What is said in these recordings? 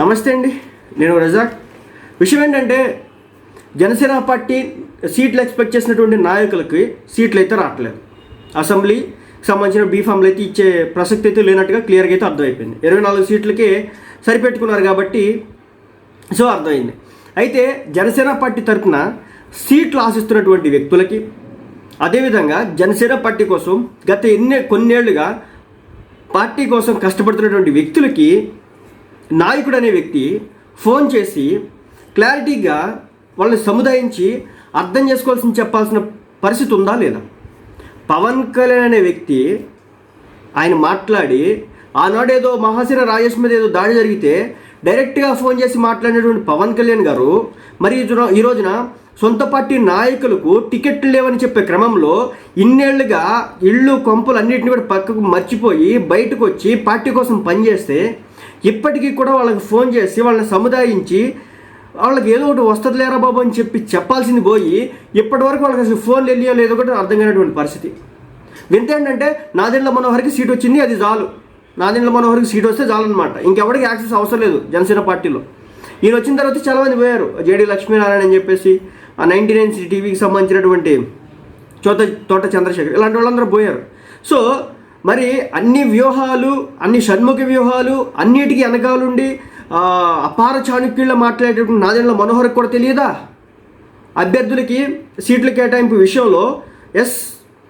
నమస్తే అండి నేను రజాక్. విషయం ఏంటంటే జనసేన పార్టీ సీట్లు ఎక్స్పెక్ట్ చేసినటువంటి నాయకులకి సీట్లు అయితే రావట్లేదు. అసెంబ్లీ సంబంధించిన బీఫామ్లు అయితే ఇచ్చే ప్రసక్తి అయితే లేనట్టుగా క్లియర్గా అయితే అర్థమైపోయింది. ఇరవై నాలుగు సీట్లకి సరిపెట్టుకున్నారు కాబట్టి సో అర్థమైంది. అయితే జనసేన పార్టీ తరఫున సీట్లు ఆశిస్తున్నటువంటి వ్యక్తులకి అదేవిధంగా జనసేన పార్టీ కోసం గత ఎన్ని కొన్నేళ్ళుగా పార్టీ కోసం కష్టపడుతున్నటువంటి వ్యక్తులకి నాయకుడు అనే వ్యక్తి ఫోన్ చేసి క్లారిటీగా వాళ్ళని సముదాయించి అర్థం చేసుకోవాల్సిన చెప్పాల్సిన పరిస్థితి ఉందా లేదా? పవన్ కళ్యాణ్ అనే వ్యక్తి ఆయన మాట్లాడి ఆనాడేదో మహాసేన రాజేష్ మీద ఏదో దాడి జరిగితే డైరెక్ట్గా ఫోన్ చేసి మాట్లాడినటువంటి పవన్ కళ్యాణ్ గారు మరి ఈ రోజున- సొంత పార్టీ నాయకులకు టికెట్లు లేవని చెప్పే క్రమంలో ఇన్నేళ్ళుగా ఇళ్ళు కొంపలు అన్నింటిని కూడా పక్కకు మర్చిపోయి బయటకు వచ్చి పార్టీ కోసం పనిచేస్తే ఇప్పటికీ కూడా వాళ్ళకి ఫోన్ చేసి వాళ్ళని సముదాయించి వాళ్ళకి ఏదో ఒకటి వస్తుంది లేరా బాబు అని చెప్పి చెప్పాల్సింది పోయి ఇప్పటివరకు వాళ్ళకి అసలు ఫోన్ వెళ్ళియో లేదో కూడా అర్థం కానటువంటి పరిస్థితి. వింత ఏంటంటే నాదెండ్ల మనోహర్కి సీట్ వచ్చింది అది చాలు. నాదెండ్ల మనోహర్కి సీట్ వస్తే చాలు అనమాట ఇంకెవరికి యాక్సెస్ అవసరం లేదు జనసేన పార్టీలో. ఈయన వచ్చిన తర్వాత చాలా మంది పోయారు. జేడీ లక్ష్మీనారాయణ అని చెప్పేసి ఆ నైన్టీ నైన్ టీవీకి సంబంధించినటువంటి చోట తోట చంద్రశేఖర్ ఇలాంటి వాళ్ళందరూ పోయారు. సో మరి అన్ని వ్యూహాలు అన్ని షణ్ముఖ వ్యూహాలు అన్నిటికీ వెనకాలుండి అపార చాణుక్యుల్లో మాట్లాడేటటువంటి నాదెండ్ల మనోహర్కి కూడా తెలియదా? అభ్యర్థులకి సీట్ల కేటాయింపు విషయంలో ఎస్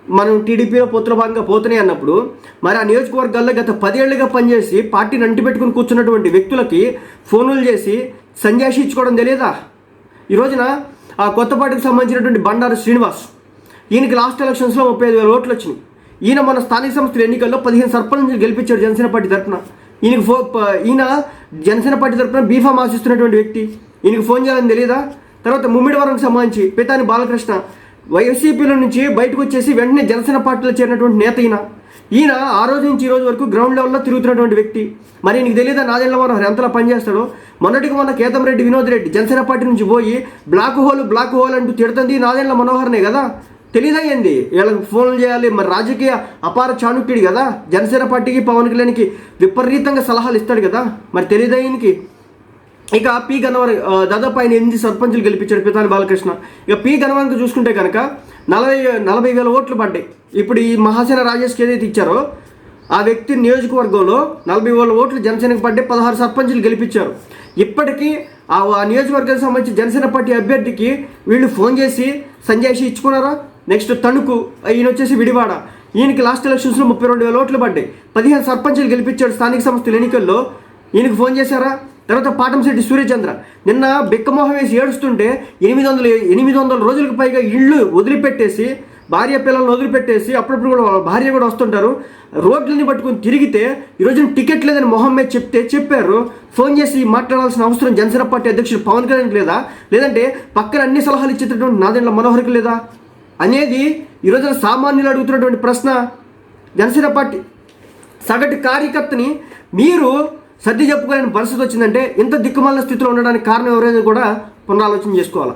మనం టీడీపీలో పొత్తుల భాగంగా పోతున్నాయి అన్నప్పుడు మరి ఆ నియోజకవర్గాల్లో గత పదేళ్ళుగా పనిచేసి పార్టీని అంటిపెట్టుకుని కూర్చున్నటువంటి వ్యక్తులకి ఫోనులు చేసి సంజాషి ఇచ్చుకోవడం తెలియదా? ఈ రోజున ఆ కొత్త పార్టీకి సంబంధించినటువంటి బండారు శ్రీనివాస్ ఈయనకి లాస్ట్ ఎలక్షన్స్లో ముప్పై ఐదు వేల ఓట్లు వచ్చినాయి. ఈయన మన స్థానిక సంస్థల ఎన్నికల్లో పదిహేను సర్పంచ్లు గెలిపించాడు జనసేన పార్టీ తరఫున ఈయనకి ఫో ఈయన జనసేన పార్టీ తరఫున బీఫామ్ ఆశిస్తున్నటువంటి వ్యక్తి. ఈయనకు ఫోన్ చేయాలని తెలియదా తర్వాత ముమ్మిడివరంకి సంబంధించి పితాని బాలకృష్ణ వైసీపీలో నుంచి బయటకు వచ్చేసి వెంటనే జనసేన పార్టీలో చేరినటువంటి నేత ఈయన. ఈయన ఆ రోజు నుంచి ఈ రోజు వరకు గ్రౌండ్ లెవెల్లో తిరుగుతున్నటువంటి వ్యక్తి. మరి నీకు తెలియదా నాదెండ్ల మనోహర్ ఎంతలా పనిచేస్తాడో? మొన్నటికి మొన్న కేతం రెడ్డి వినోద్ రెడ్డి జనసేన పార్టీ నుంచి పోయి బ్లాక్ హోల్ బ్లాక్ హోల్ అంటూ తిడుతుంది నాదెండ్ల మనోహర్నే కదా? తెలియదయ్యింది వీళ్ళకి ఫోన్లు చేయాలి మరి రాజకీయ అపార చాణుక్యుడు కదా. జనసేన పార్టీకి పవన్ కళ్యాణ్కి విపరీతంగా సలహాలు ఇస్తాడు కదా. మరి తెలియదా ఇక పి గన్నవరం దాదాపు ఆయన ఎనిమిది సర్పంచులు గెలిపించాడు పితాని బాలకృష్ణ. ఇక పి గన్నవరంకి చూసుకుంటే కనుక నలభై నలభై వేల ఓట్లు పడ్డాయి. ఇప్పుడు ఈ మహాసేన రాజేష్కి ఏదైతే ఇచ్చారో ఆ వ్యక్తి నియోజకవర్గంలో నలభై వేల ఓట్లు జనసేనకు పడ్డే పదహారు సర్పంచులు గెలిపించారు. ఇప్పటికీ ఆ నియోజకవర్గానికి సంబంధించి జనసేన పార్టీ అభ్యర్థికి వీళ్ళు ఫోన్ చేసి సంజయ్ ఇచ్చుకున్నారా? నెక్స్ట్ తణుకు ఈయన వచ్చేసి విడివాడ. ఈయనకి లాస్ట్ ఎలక్షన్స్లో ముప్పై రెండు వేల ఓట్లు పడ్డాయి. పదిహేను సర్పంచులు గెలిపించాడు స్థానిక సంస్థల ఎన్నికల్లో. ఈయనకు ఫోన్ చేశారా? తర్వాత పాటంశెట్టి సూర్యచంద్ర. నిన్న బిక్కమోహం వేసి ఏడుస్తుంటే ఎనిమిది వందల ఎనిమిది వందల రోజులకు పైగా ఇళ్ళు వదిలిపెట్టేసి భార్య పిల్లల్ని వదిలిపెట్టేసి అప్పుడప్పుడు కూడా వాళ్ళ భార్య కూడా వస్తుంటారు. రోడ్లని పట్టుకుని తిరిగితే ఈరోజు టికెట్ లేదని మొహం చెప్తే చెప్పారు. ఫోన్ చేసి మాట్లాడాల్సిన అవసరం జనసేన పార్టీ అధ్యక్షుడు పవన్ కళ్యాణ్ లేదా? లేదంటే పక్కన అన్ని సలహాలు ఇచ్చేటటువంటి నాదెండ్ల మనోహర్కి లేదా? అనేది ఈరోజున సామాన్యులు అడుగుతున్నటువంటి ప్రశ్న. జనసేన పార్టీ సగటు కార్యకర్తని మీరు సర్ది చెప్పుకోలేని పరిస్థితి వచ్చిందంటే ఇంత దిక్కుమాలిన స్థితిలో ఉండడానికి కారణం ఎవరైనా కూడా పునరాలోచన చేసుకోవాలి?